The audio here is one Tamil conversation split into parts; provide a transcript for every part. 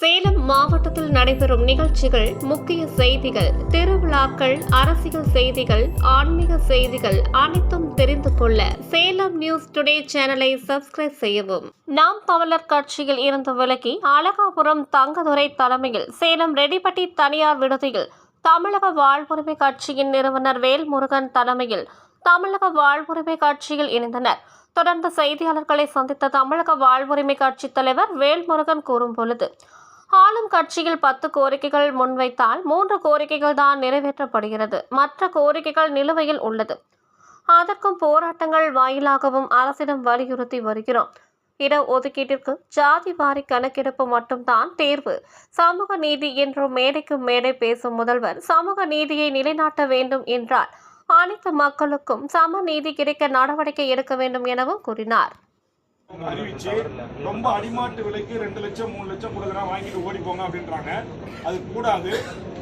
சேலம் மாவட்டத்தில் நடைபெறும் நிகழ்ச்சிகள் முக்கிய செய்திகள் திருவிழாக்கள் அரசியல் செய்திகள் ஆன்மீக செய்திகள் அனைத்தும் தெரிந்து கொள்ள சேலம் நியூஸ் டுடே சேனலை சப்ஸ்கிரைப் செய்யவும். நாம் தமிழர் கட்சியில் இருந்து விலகி அழகாபுரம் தங்கதுரை தலைமையில் சேலம் ரெடிபட்டி தனியார் விடுதியில் தமிழக வாழ்வுரிமை கட்சியின் நிறுவனர் வேல்முருகன் தலைமையில் தமிழக வாழ்வுரிமை கட்சியில் இணைந்தனர். தொடர்ந்து செய்தியாளர்களை சந்தித்த தமிழக வாழ்வுரிமை கட்சித் தலைவர் வேல்முருகன் கூறும் பொழுது ஆளும் கட்சியில் பத்து கோரிக்கைகள் முன்வைத்தால் மூன்று கோரிக்கைகள் தான் நிறைவேற்றப்படுகிறது. மற்ற கோரிக்கைகள் நிலுவையில் உள்ளது. அதற்கும் போராட்டங்கள் வாயிலாகவும் அரசிடம் வலியுறுத்தி வருகிறோம். இட ஒதுக்கீட்டிற்கு ஜாதி வாரி கணக்கெடுப்பு மட்டும்தான் தேர்வு. சமூக நீதி என்றும் மேடைக்கு மேடை பேசும் முதல்வர் சமூக நீதியை நிலைநாட்ட வேண்டும் என்றால் அனைத்து மக்களுக்கும் சம நீதி கிடைக்க நடவடிக்கை எடுக்க வேண்டும் எனவும் கூறினார். அறிவிச்சு ரொம்ப அடிமாட்டு விலைக்கு ரெண்டு லட்சம் மூணு லட்சம் கொடுக்குறேன் வாங்கிட்டு ஓடி போங்க அப்படின்றாங்க. அது கூடாது.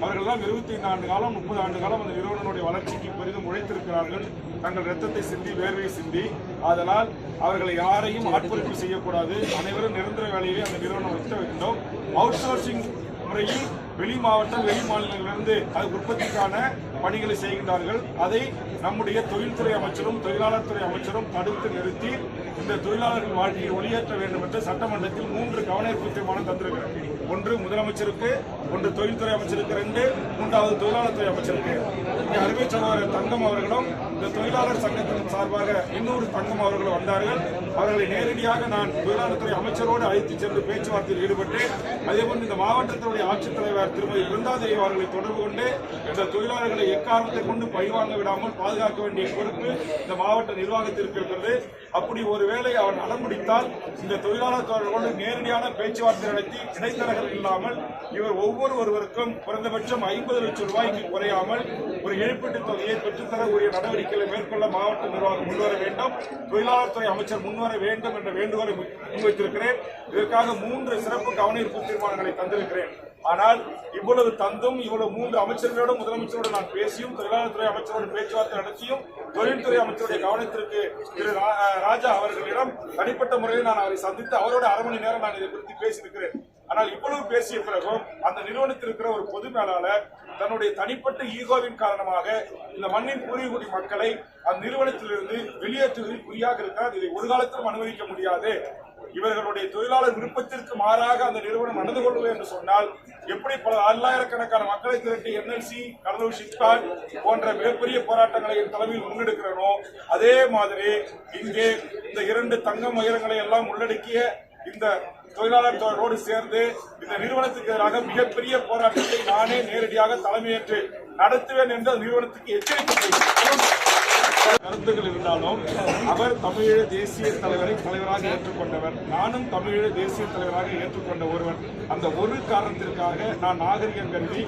அவர்கள்லாம் இருபத்தி ஐந்து ஆண்டு காலம் முப்பது ஆண்டு காலம் அந்த நிறுவனனுடைய வளர்ச்சிக்கு பெரிதும் உழைத்திருக்கிறார்கள். தங்கள் ரத்தத்தை சிந்தி வேர்வை சிந்தி அதனால் அவர்களை யாரையும் ஆட்பொறுப்பு செய்யக்கூடாது. அனைவரும் நிரந்தர வேலையை அந்த நிறுவனம் வைக்க வேண்டும். அவுட் சோர்சிங் முறையில் வெளி மாவட்டம் வெளி மாநிலங்களிலிருந்து அது உற்பத்திக்கான பணிகளை செய்கின்றார்கள். அதை நம்முடைய தொழில்துறை அமைச்சரும் தொழிலாளர் துறை அமைச்சரும் தடுத்து நிறுத்தி இந்த தொழிலாளர்கள் வாழ்க்கையை ஒளியேற்ற வேண்டும் என்று சட்டமன்றத்தில் மூன்று கவனஈர்ப்பு தீர்மானம் தந்திருக்கிறது. ஒன்று முதலமைச்சருக்கு ஒன்று தொழில்துறை அமைச்சருக்கு ரெண்டு மூன்றாவது தொழிலாளர் துறை அமைச்சருக்கு. இங்கே அருமை சகோதரர் தங்கம் அவர்களும் இந்த தொழிலாளர் சங்கத்தின் சார்பாக இன்னொரு தங்கம் அவர்களும் வந்தார்கள். அவர்களை நேரடியாக நான் தொழிலாளர் துறை அமைச்சரோடு அழைத்து சென்று பேச்சுவார்த்தையில் ஈடுபட்டு அதேபோன்று இந்த மாவட்டத்தினுடைய ஆட்சித்தலைவர் திருமதி பிருந்தாதேவி அவர்களை தொடர்பு கொண்டு இந்த தொழிலாளர்களை எக்காரணத்தை கொண்டு பழிவாங்க விடாமல் பாதுகாக்க வேண்டிய பொறுப்பு இந்த மாவட்ட நிர்வாகத்திற்கு இருக்கிறது. அப்படி ஒருவேளை அவன் அடம்பிடித்தால் இந்த தொழிலாளர் தொடர்போடு நேரடியான பேச்சுவார்த்தை நடத்தி இடைத்தரகர் இல்லாமல் இவர் ஒவ்வொரு ஒருவருக்கும் குறைந்தபட்சம் ஐம்பது லட்சம் ரூபாய்க்கு குறையாமல் ஒரு இழப்பீட்டுத் தொகையை பெற்றுத்தரக்கூடிய நடவடிக்கைகளை மேற்கொள்ள மாவட்ட நிர்வாகம் முன்வர வேண்டும். தொழிலாளர் துறை அமைச்சர் முன்வர வேண்டும் என்ற வேண்டுகோளை முன்வைத்திருக்கிறேன். இதற்காக மூன்று சிறப்பு கவனஈர்ப்பு தீர்மானங்களை தந்திருக்கிறேன். ஆனால் இவ்வளவு தந்தும் இவ்வளவு மூன்று அமைச்சர்களோடும் முதலமைச்சரோடு நான் பேசியும் தொழிலாளர்துறை அமைச்சரோடு பேச்சுவார்த்தை நடத்தியும் தொழில்துறை அமைச்சருடைய கவனத்திற்கு திரு ரா- ராஜா அவர்களிடம் தனிப்பட்ட முறையில் நான் அவரை சந்தித்து அவரோட அரை மணி நேரம் நான் இதை குறித்து பேசியிருக்கிறேன். ஆனால் இவ்வளவு பேசிய பிறகும் அந்த நிறுவனத்தில் இருக்கிற ஒரு பொது மேலாளர் தன்னுடைய தனிப்பட்ட ஈகோவின் காரணமாக இந்த மண்ணின் பூர்வீகுடி மக்களை அந்நிறுவனத்திலிருந்து வெளியேற்றுவதில் குறியாக இருக்கிறார். இதை ஒரு காலத்திலும் அனுமதிக்க முடியாது. இவர்களுடைய தொழிலாளர் விருப்பத்திற்கு மாறாக அந்த நிறுவனம் நடந்து கொள்வது என்று சொன்னால் எப்படி பல பல்லாயிரக்கணக்கான மக்களை திரட்டி என்எல்சி கடலூர் ஷிப்காட் போன்ற மிகப்பெரிய போராட்டங்களை என் தலைமையில் முன்னெடுக்கிறனோ அதே மாதிரி இங்கே இந்த இரண்டு தங்க மயிரங்களை எல்லாம் உள்ளடக்கிய இந்த தொழிலாளர் சேர்ந்து இந்த நிறுவனத்துக்கு எதிராக மிகப்பெரிய போராட்டத்தை நானே நேரடியாக தலைமையேற்று நடத்துவேன் என்று அந்த நிறுவனத்துக்கு எச்சரிக்கை கருத்துக்கள் இருந்தாலும் அவர் தமிழீழ தேசிய தலைவரை தலைவராக ஏற்றுக்கொண்டவர். நானும் தமிழீழ தேசிய தலைவராக ஏற்றுக்கொண்ட ஒருவன். அந்த ஒரு காரணத்திற்காக நான் நாகரிகம் கருதி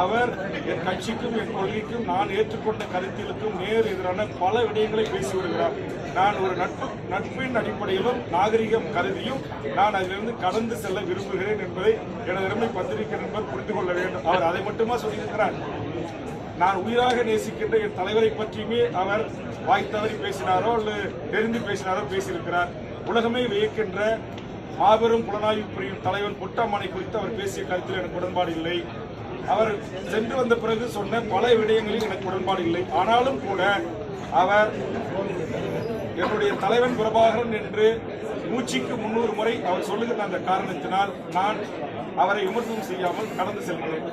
அவர் என் கட்சிக்கும் என் கொள்கைக்கும் நான் ஏற்றுக்கொண்ட கருத்திலுக்கும் நேர் எதிரான பல விடயங்களை பேசி வருகிறார். நான் ஒரு நட்பு நட்பின் அடிப்படையிலும் நாகரிகம் கருதியும் நான் அதிலிருந்து கடந்து செல்ல விரும்புகிறேன் என்பதை எனது அருமை பத்திரிகை நண்பர் புரிந்து கொள்ள வேண்டும். அவர் அதை மட்டுமா சொல்லியிருக்கிறார்? நான் உயிராக நேசிக்கின்ற என் தலைவரை பற்றியுமே அவர் வாய் தவறி பேசினாரோ அல்லது தெரிந்து பேசினாரோ பேசியிருக்கிறார். உலகமே வியக்கின்ற மாபெரும் புலனாய்வு புரியும் தலைவன் புட்டாமனை குறித்து அவர் பேசிய கருத்தில் எனக்கு உடன்பாடு இல்லை. அவர் சென்று வந்த பிறகு சொன்ன பல விடயங்களில் எனக்கு உடன்பாடு இல்லை. ஆனாலும் கூட அவர் என்னுடைய தலைவன் பிரபாகரன் என்று நூற்றிக்கு முன்னூறு முறை அவர் சொல்லுகிற அந்த காரணத்தினால் நான் அவரை விமர்சனம் செய்யாமல் கடந்து செல்கிறேன்.